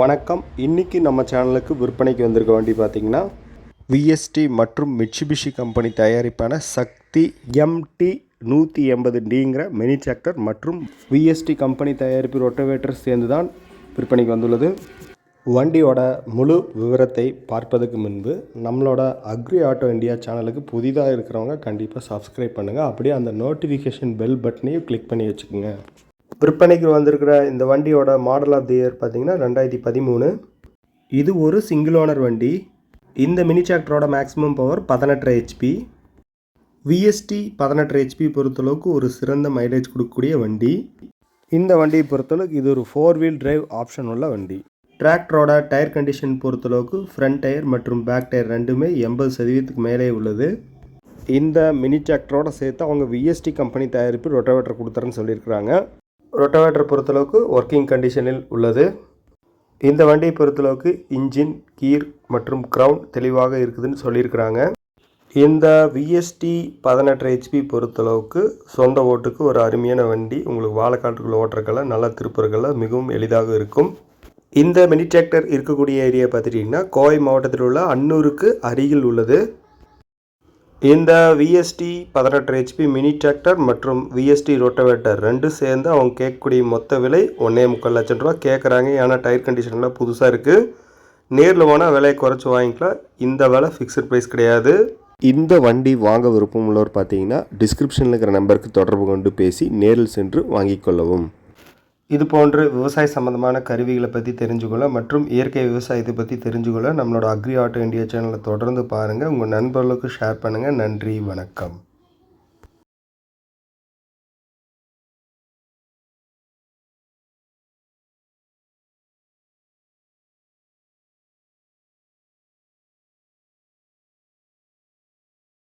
வணக்கம். இன்றைக்கி நம்ம சேனலுக்கு விற்பனைக்கு வந்திருக்க வண்டி பார்த்தீங்கன்னா விஎஸ்டி மற்றும் மிட்சுபிஷி கம்பெனி தயாரிப்பான சக்தி எம்டி நூற்றி எண்பது டிங்கிற மினி டிராக்டர் மற்றும் விஎஸ்டி கம்பெனி தயாரிப்பு ரொட்டவேட்டர் சேர்ந்து தான் விற்பனைக்கு வந்துள்ளது. வண்டியோட முழு விவரத்தை பார்ப்பதற்கு முன்பு நம்மளோட அக்ரி ஆட்டோ இந்தியா சேனலுக்கு புதிதாக இருக்கிறவங்க கண்டிப்பாக சப்ஸ்கிரைப் பண்ணுங்கள் அப்படியே அந்த நோட்டிஃபிகேஷன் பெல் பட்டனையும் கிளிக் பண்ணி வச்சுக்கோங்க. விற்பனைக்கு வந்திருக்கிற இந்த வண்டியோட மாடல் ஆஃப் தி இயர் பார்த்தீங்கன்னா ரெண்டாயிரத்தி பதிமூணு. இது ஒரு சிங்கிள் ஓனர் வண்டி. இந்த மினி டிராக்டரோட மேக்ஸிமம் பவர் பதினெட்டு ஹெச்பி விஎஸ்டி பதினெட்டு ஹெச்பி பொறுத்தளவுக்கு ஒரு சிறந்த மைலேஜ் கொடுக்கக்கூடிய வண்டி. இந்த வண்டியை பொறுத்தளவுக்கு இது ஒரு ஃபோர் வீல் டிரைவ் ஆப்ஷன் உள்ள வண்டி. டிராக்டரோட டயர் கண்டிஷன் பொறுத்தளவுக்கு ஃப்ரண்ட் டயர் மற்றும் பேக் டயர் ரெண்டுமே எண்பது சதவீதத்துக்கு மேலே உள்ளது. இந்த மினி டிராக்டரோட சேர்த்து அவங்க விஎஸ்டி கம்பெனி தயாரிப்பு ரொட்டவேட்டர் கொடுத்துறேன்னு சொல்லியிருக்கிறாங்க. ரொட்டவேட்டர் பொறுத்தளவுக்கு ஒர்க்கிங் கண்டிஷனில் உள்ளது. இந்த வண்டியை பொறுத்தளவுக்கு இன்ஜின் கீர் மற்றும் க்ரௌன் தெளிவாக இருக்குதுன்னு சொல்லியிருக்கிறாங்க. இந்த விஎஸ்டி பதினெட்டு ஹெச்பி பொறுத்தளவுக்கு சொந்த ஓட்டுக்கு ஒரு அருமையான வண்டி. உங்களுக்கு வாழைக்காட்டுக்குள்ள ஓட்டுறக்கெல்லாம் நல்ல திருப்புறக்கெல்லாம் மிகவும் எளிதாக இருக்கும். இந்த மினி டிராக்டர் இருக்கக்கூடிய ஏரியா பார்த்துட்டிங்கன்னா கோவை மாவட்டத்தில் உள்ள அன்னூருக்கு அருகில் உள்ளது. இந்த விஎஸ்டி பதினெட்டு ஹெச்பி மினி டிராக்டர் மற்றும் விஎஸ்டி ரோட்டவேட்டர் ரெண்டும் சேர்ந்து அவங்க கேட்கக்கூடிய மொத்த விலை ஒன்றே முக்கால் லட்சம் ரூபா. கேட்குறாங்க ஏன்னா டயர் கண்டிஷன்லாம் புதுசாக இருக்குது நேரில் போனால் விலையை குறைச்சி வாங்கிக்கலாம். இந்த விலை ஃபிக்ஸட் ப்ரைஸ் கிடையாது. இந்த வண்டி வாங்க விருப்பம் உள்ளவர் பார்த்தீங்கன்னா டிஸ்கிரிப்ஷனில் இருக்கிற நம்பருக்கு தொடர்பு கொண்டு பேசி நேரில் சென்று வாங்கிக் கொள்ளவும். இது போன்று விவசாய சம்பந்தமான கருவிகளை பற்றி தெரிஞ்சுக்கொள்ள மற்றும் இயற்கை விவசாயத்தை பற்றி தெரிஞ்சுக்கொள்ள நம்மளோட அக்ரி ஆட்டோ இந்தியா சேனலை தொடர்ந்து பாருங்கள் உங்கள் நண்பர்களுக்கு ஷேர் பண்ணுங்கள் நன்றி வணக்கம்.